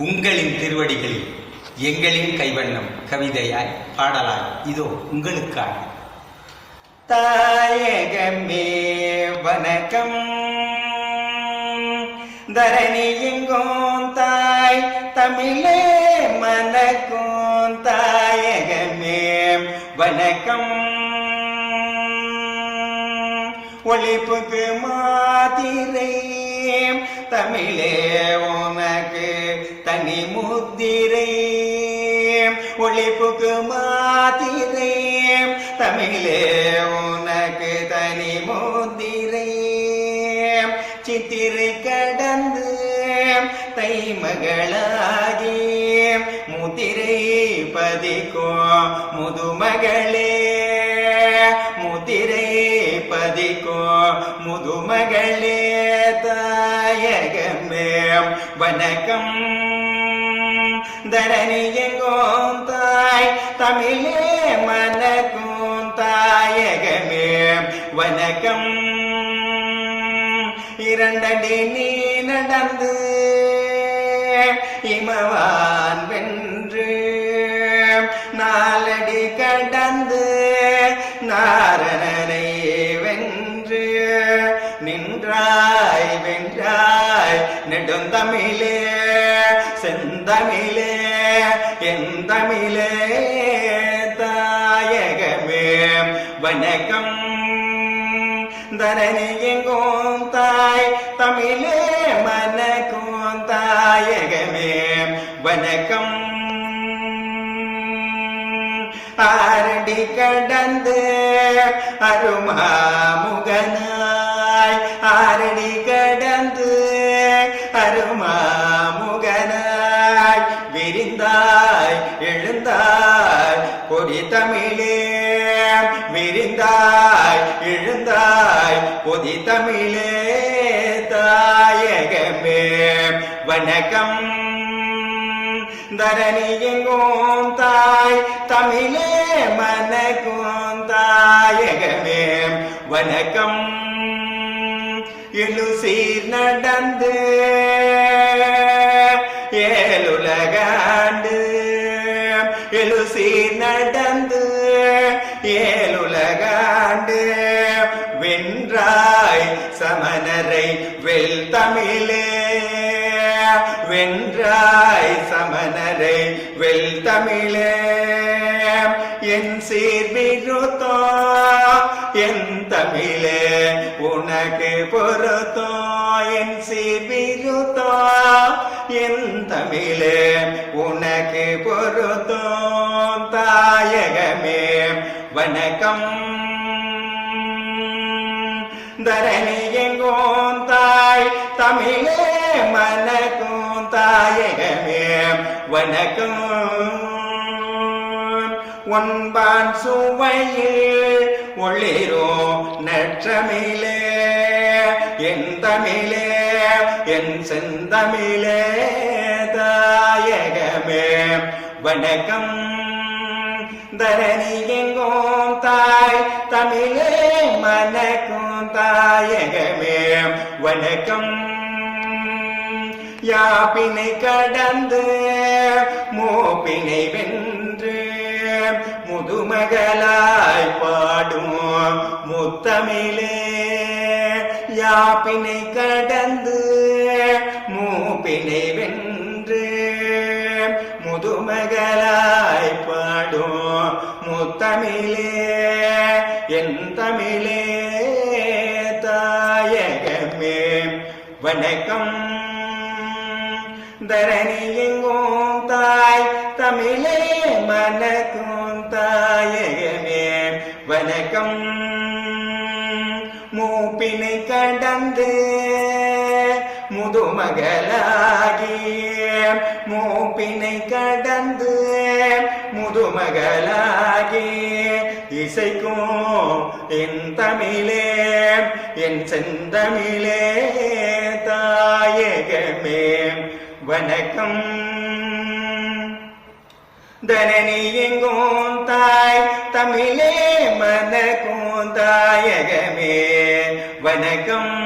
உங்களின் திருவடிகளில் எங்களின் கைவண்ணம் கவிதையாய் பாடலாய் இதோ உங்களுக்காக. தாயகமே வணக்கம். தரணி எங்கோம் தாய் தமிழே மனக்கும் தாயகமே வணக்கம். ஒழிப்புக்கு மாதிரை தமிழே ஓம முத்திரை ஒளிப்புக்கு மாதிரை தமிழே உனக்கு தனி முத்திரை. சித்திரை கடந்து தை மகளாகி முதிரை பதிக்கோ முதுமகளே. முதிரை பதிக்கோ முதுமகளே தாயகமே வணக்கம். தரணி எங்கோம் தாய் தமிழே மனக்கும் தாயகமே. வணக்கம். இரண்டடி நீ நடந்து இமவான் வென்று. நாலடி கடந்து நாரணனை வென்று. நின்றாய் வென்றாய் நெடுந்தமிழே. செந்தமிழே எந்தமிழே தாயகமே. வணக்கம் தரணி எங்கோம் தாய் தமிழே மனக்கும் தாயகமே. வணக்கம் ஆரடி கடந்து அருமாமுகனாய். ஆரடி கடந்து அருமா விரிந்தாய் எழுந்தாய் கொடி தமிழே. விரிந்தாய் எழுந்தாய் கொதி தமிழே தாயகமே. வணக்கம். தரணி எங்கோம் தாய் தமிழே மனக்கும் தாயகமே. வணக்கம். எழுசீர் நடந்து. வென்றாய் சமணரை வெல் தமிழே. வென்றாய் சமணரை வெல் தமிழே. என் சீர்விருத்தோ என் தமிழே உனக்கு பொருத்தோ. என் சீர்விருத்தோ என் தமிழே உனக்கு பொருத்தோ தாயகமே. வணக்கம். தரணி எங்கோம் தாய் தமிழே மனக்கும் தாயகமே வணக்கம். ஒன்பான் சுவையில் ஒளிரோ நற்றமிழே என் தமிழே என் செந்தமிழே தாயகமே வணக்கம். தரணி எங்கும் தாய் தமிழே மனக்கும் தாயகமே வணக்கம். யாப்பினை கடந்து மோப்பினை வென்று முதுமகளாய் பாடும் முத்தமிழே. யாப்பினை கடந்து மூப்பினை வென்று முதுமகளாய் முத்தமிழே என் தமிழே தாயகமே. வணக்கம். தரணி எங்கும் தாய் தமிழே மனக்கும் தாயகமே. வணக்கம். மூப்பினை கடந்து முதுமகளாகி மூப்பினை கடந்து முதுமகளாகி இசைக்கும் என் தமிழே என் செந்தமிழே தாயகமே. வணக்கம். தனனி எங்கும் தாய் தமிழே மனக்கும் தாயகமே. வணக்கம்.